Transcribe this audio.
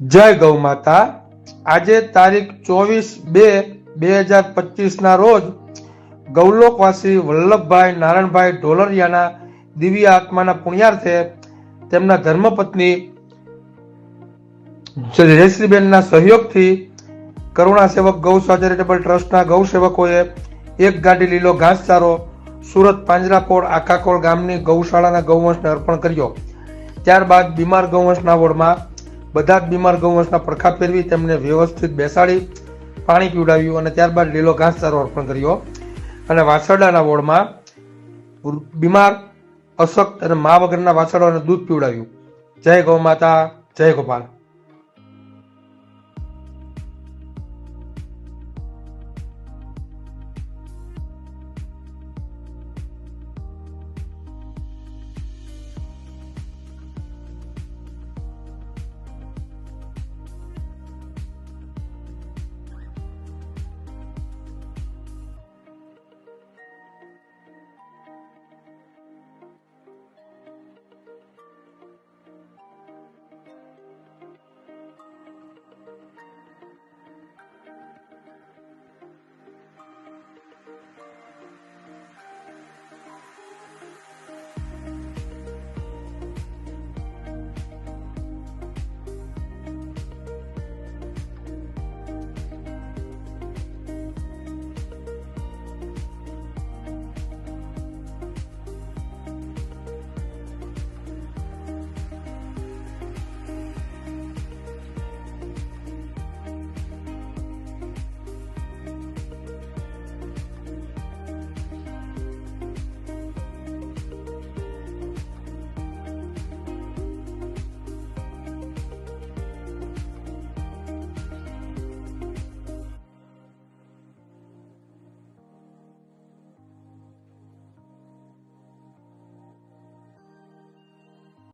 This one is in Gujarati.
જય ગૌ માતા. આજે તારીખ ચોવીસ બે બે હજાર પચીસના રોજ ગૌલોકવાસી વલ્લભભાઈ નારાયણભાઈ ઢોલરિયાના દિવ્ય આત્માના પુણ્યાર્થે તેમના ધર્મપત્ની જયશ્રીબેનના સહયોગથી કરુણા સેવક ગૌ ચેરિટેબલ ટ્રસ્ટના ગૌ સેવકોએ એક ગાડી લીલો ઘાસચારો સુરત પાંજરાપોળ આખાકોળ ગામની ગૌશાળાના ગૌવંશને અર્પણ કર્યો. ત્યારબાદ બીમાર ગૌવંશના વોર્ડમાં બધા જ બીમાર ગૌવંશના પડખા ફેરવી તેમને વ્યવસ્થિત બેસાડી, પાણી પીવડાવ્યું અને ત્યારબાદ લીલો ઘાસચારો અર્પણ કર્યો. અને વાછરડાના વોર્ડમાં બીમાર, અશક્ત અને મા વગરના વાછરડાને દૂધ પીવડાવ્યું. જય ગૌ માતા, જય ગોપાલ.